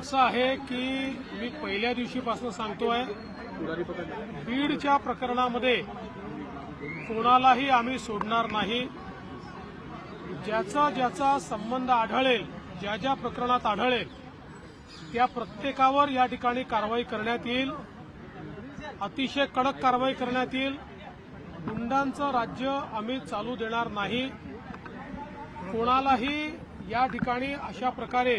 असं आहे की मी पहिल्या दिवशीपासून सांगतोय बीडच्या प्रकरणामध्ये कोणालाही आम्ही सोडणार नाही. ज्याचा ज्याचा संबंध आढळेल ज्या ज्या प्रकरणात आढळेल त्या प्रत्येकावर या ठिकाणी कारवाई करण्यात येईल. अतिशय कडक कारवाई करण्यात येईल. गुंडांचं राज्य आम्ही चालू देणार नाही. कोणालाही या ठिकाणी अशा प्रकारे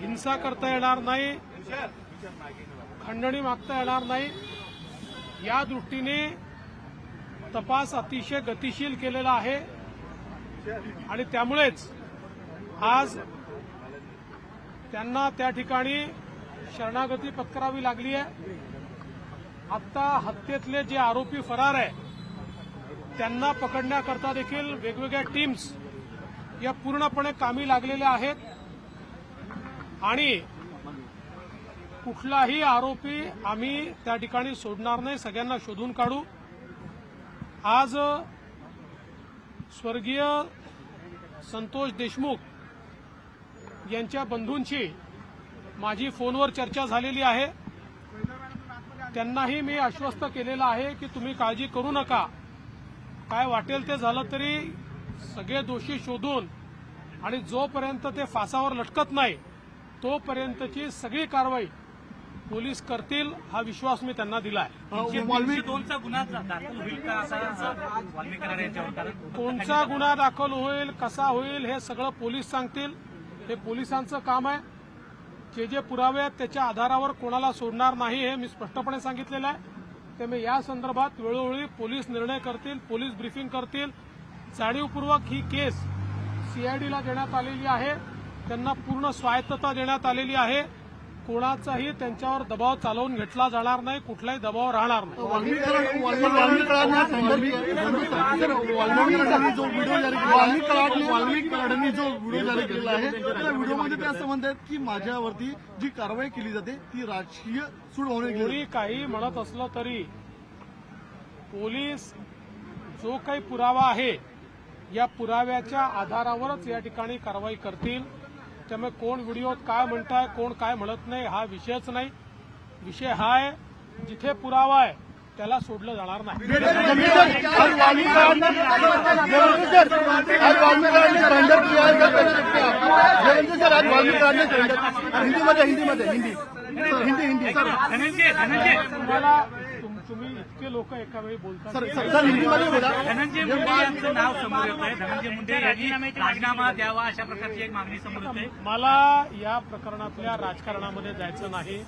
हिंसा करता येणार नाही खंडणी मागता येणार नाही. या दृष्टीने तपास अतिशय गतिशील केलेला आहे. आणि त्यामुळेच आज त्यांना त्या ठिकाणी शरणागती पत्करावी लागली आहे. आत्ता हत्येतले जे आरोपी फरार आहे त्यांना पकडण्याकरता देखील वेगवेगळ्या टीम्स या पूर्णपणे कामी लागलेल्या आहेत. आणि कुठलाही आरोपी आम्ही त्या ठिकाणी सोडणार नाही सगळ्यांना शोधून काढू. आज स्वर्गीय संतोष देशमुख यांच्या बंधूंची माझी फोनवर चर्चा झालेली आहे. त्यांनाही मी आश्वस्त केलेलं आहे की तुम्ही काळजी करू नका. काय वाटेल ते झालं तरी सगळे दोषी शोधून आणि जोपर्यंत ते फासावर लटकत नाही तोपर्यंतची सगळी कारवाई पोलीस करतील हा विश्वास मी त्यांना दिला आहे दोनचा गुन्हा दाखल होईल का असा वाल्मिक कराड यांच्यावर कारण कोणचा गुन्हा दाखल होईल कसा होईल हे सगळं पोलीस सांगतील. हे पोलिसांचं काम आहे. जे जे पुरावे आहेत त्याच्या आधारावर कोणाला सोडणार नाही हे मी स्पष्टपणे सांगितलेलं आहे. त्यामुळे या संदर्भात वेळोवेळी पोलीस निर्णय करतील पोलीस ब्रीफिंग करतील. जाणीवपूर्वक ही केस सीआयडीला देण्यात आलेली आहे. त्यांना पूर्ण स्वायत्तता देण्यात आलेली आहे. कोणाचाही त्यांच्यावर दबाव चालवून घेतला जाणार नाही कुठलाही दबाव राहणार नाही. जो व्हिडिओ जारी केलेला आहे त्या व्हिडिओमध्ये ते असं म्हणतात की माझ्यावरती जी कारवाई केली जाते ती राजकीय सूड होणे कोणी काही म्हणत असलं तरी पोलीस जो काही पुरावा आहे या पुराव्याच्या आधारावरच या ठिकाणी कारवाई करतील. त्यामुळे कोण व्हिडिओत काय म्हणताय कोण काय म्हणत नाही हा विषयच नाही. विषय हा आहे जिथे पुरावा आहे त्याला सोडलं जाणार नाही. हिंदीमध्ये हिंदीमध्ये हिंदी सर, हिंदी. हिंदी तुम्ही इतके लोक एका वेळी बोलता धनंजय मुंडे यांचं नाव समोर येत आहे धनंजय मुंडे यांनी राजीनामा द्यावा अशा प्रकारची एक मागणी समोर येते. मला या प्रकरणातल्या राजकारणामध्ये जायचं नाही.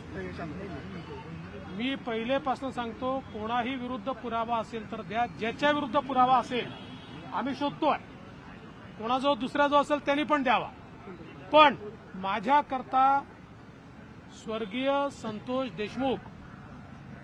मी पहिलेपासून सांगतो कोणाही विरुद्ध पुरावा असेल तर द्या. ज्याच्या विरुद्ध पुरावा असेल आम्ही शोधतोय. कोणाजवळ दुसरा जो असेल त्यांनी पण द्यावा. पण माझ्याकरता स्वर्गीय संतोष देशमुख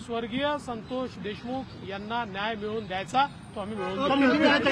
स्वर्गीय संतोष देशमुख यांना न्याय मिळवून द्यायचा तो आम्ही मिळवून